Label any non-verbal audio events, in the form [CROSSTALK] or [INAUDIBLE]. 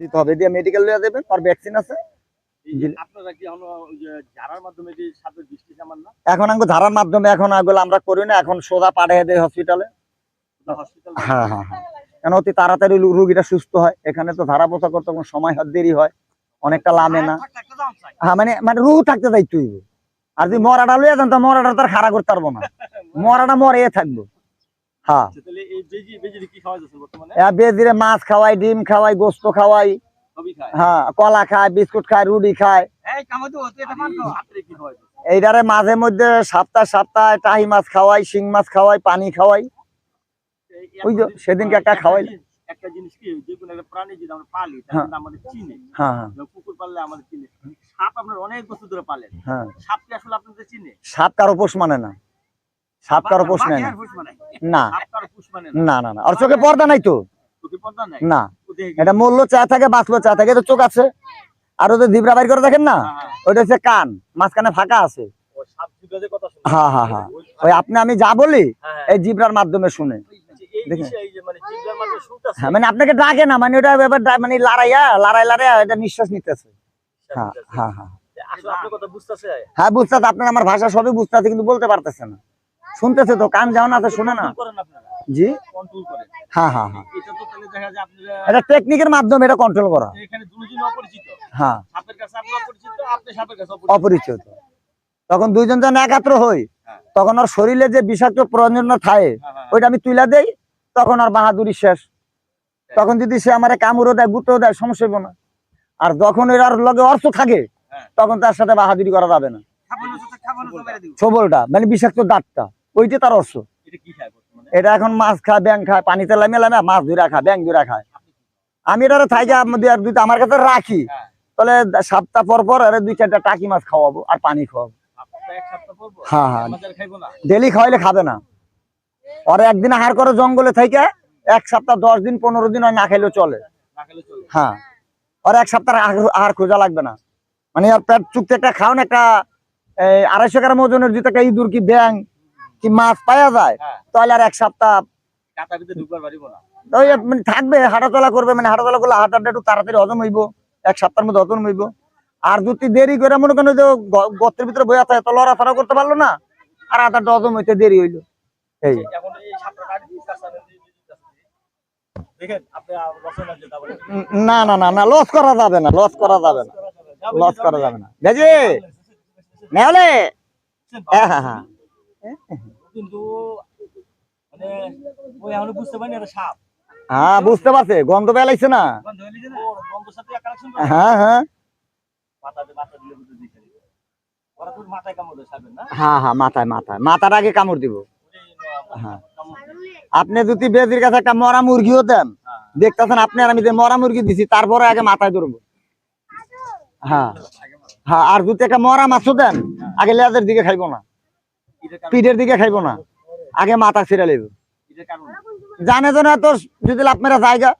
দিতে হবে। দিয়ে মেডিকেল দেবেন আর ভ্যাকসিন আছে। এখন আঙ্গু ধারার মাধ্যমে এখন আমরা করি না এখন সোজা পাঠিয়ে দেয় হসপিটালে হ্যাঁ হ্যাঁ হ্যাঁ। কেন অতি তাড়াতাড়ি রু- রুগীটা সুস্থ হয় এখানে তো ধারা পোষা করতে কোনো সময় দেরি হয় অনেকটা লামে না। হ্যাঁ মানে মানে রুহ থাকতে দায়িত্ব হইব আর যদি মরাটা লইয়া যান তো মরাটা তার খাড়া করতে পারব না। [LAUGHS] মরাটা মরে থাকব। হ্যাঁ। তাহলে এই বেজি বেজি কি খাওয়া যাচ্ছে বর্তমানে? এ বেদিরে মাছ খাওয়াই ডিম খাওয়াই গোস্ত খাওয়াই। হ্যাঁ কলা খায় বিস্কুট খায় রুটি খায়। এইটারে মাঝে মধ্যে সপ্তাহ সপ্তাহ টাহি মাছ খাওয়াই শিং মাছ খাওয়াই পানি খাওয়াই। এই ওই যে সেদিনকে একটা খাওয়াইলে। জিনিস- একটা জিনিস কি যে কোনো একটা প্রাণী যদি আমরা পালি তাহলে হ্যাঁ। কিন্তু আমাদের চিনে। হ্যাঁ যেমন কুকুর পাললে আমাদের চিনে। সাপ আপনার অনেক বছর ধরে পালেন। হ্যাঁ। আসলে আপনাদের চিনে? সাপ কারও পোষ মানে না। সাপ কারও পোষ নেয় না। মানে? না। মানে না। না না আর চোখে পর্দা নাই তো? না। এটা মূল্য চা থাকে বাঁচলো চা থাকে তো চোখ আছে। আর ওদের বাইর করে দেখেন না? হ্যাঁ, হ্যাঁ। ওইটা হচ্ছে কান মাঝখানে ফাঁকা আছে। হ্যাঁ, হ্যাঁ, হ্যাঁ। ওই- আপনি আমি যা বলি হ্যাঁ, এই জিবরার মাধ্যমে শুনে। মানে মানে আপনাকে ডাকে না মানে ওটা এবার মানে লড়াইয়া লড়াই লড়াইয়া এটা নিঃশ্বাস নিতেছে। হ্যাঁ হ্যাঁ হ্যাঁ। হ্যাঁ বুঝতে আপনার আমার ভাষা সবই বুঝতে কিন্তু বলতে পারতেছে না। শুনতেছে তো কান যাও না? তো শুনে না জি? হ্যাঁ হ্যাঁ হ্যাঁ। এটা টেকনিকের মাধ্যমে এটা কন্ট্রোল করা। অপরিচিত। হ্যাঁ। অপরিচিত তখন দুইজন যখন একাত্র হই হ্যাঁ। তখন ওর শরীরে যে বিষাক্ত প্রয়োজন থাকে হ্যাঁ। ওইটা আমি তুইলা দেই তখন আর বাহাদুরি শেষ। তখন যদি সে আমার কামড়ও দেয় গুঁতো দেয় সমস্যা হইব না। আর যখন এর লগে অর্থ থাকে। তখন তার সাথে বাহাদুরি করা যাবে না। সবলটা মানে বিষাক্ত দাঁতটা। ওইটা তার অর্থ। এটা এখন মাছ খায় ব্যাং খায় পানিতে লামে লামে মাছ ধরে খায় ব্যাং ধরে খায়। আমি এটা থাইকা দুইটা আমার কাছে রাখি। হ্যাঁ। তাহলে সপ্তাহ পর পর আরে দুই চারটা টাকি মাছ খাওয়াবো আর পানি খাওয়াবো। হ্যাঁ, হ্যাঁ। ডেলি খাওয়াইলে খাবে না। ওর একদিন আহার করে জঙ্গলে থেকে এক সপ্তাহ দশ দিন পনেরো দিন না খাইলেও চলে। হ্যাঁ। ওর এক সপ্তাহ আহার- খোঁজা লাগবে না। মানে আর পেট চুক্তি একটা খাওয়ান একটা আড়াইশো গ্রাম ওজনের যদি একটা ইঁদুর কি ব্যাং কি মাছ পাওয়া যায় হ্যাঁ। তাহলে আর এক সপ্তাহ মানে থাকবে হাঁটাচলা করবে মানে হাঁটাচলা করলে হাঁটাটা একটু তাড়াতাড়ি হজম হইব এক সপ্তাহের মধ্যে হজম হইব। আর যদি দেরি করে মনে করেন যে গর্তের ভিতরে বইয়া থাকে তো লড়াফড়া করতে পারল না আর হাঁটাটা হজম হইতে দেরি হইল। এই। না না না না লস করা যাবে না লস করা যাবে না। লস করা যাবে না। বেজি! হ্যাঁ হ্যাঁ হ্যাঁ। কিন্তু মানে ওই এখনও বুঝতে পারিনি এটা সাপ। হ্যাঁ বুঝতে পারছে। গন্ধ বেলাইছে না। গন্ধ হইলে যে না, ওর গন্ধর সাথে কালেকশন হ্যাঁ হ্যাঁ। সাপের না? হ্যাঁ হ্যাঁ মাথায় মাথায়। মাথার আগে কামড় দিব। হ্যাঁ। আপনি যদি বেজির কাছে একটা মরা মুরগিও দেন। দেখতেছেন আপনি আর আমি যে মরা মুরগি দিছি তারপরে আগে মাথায় ধরবো। হ্যাঁ। হ্যাঁ আর যদি একটা মরা মাছও দেন আগে লেজের দিকে খাইবো না। পিঠের দিকে খাইবো না। আগে মাথা ছিঁড়ে লেব জানে জানে তো যদি লাভ মেরা জায়গা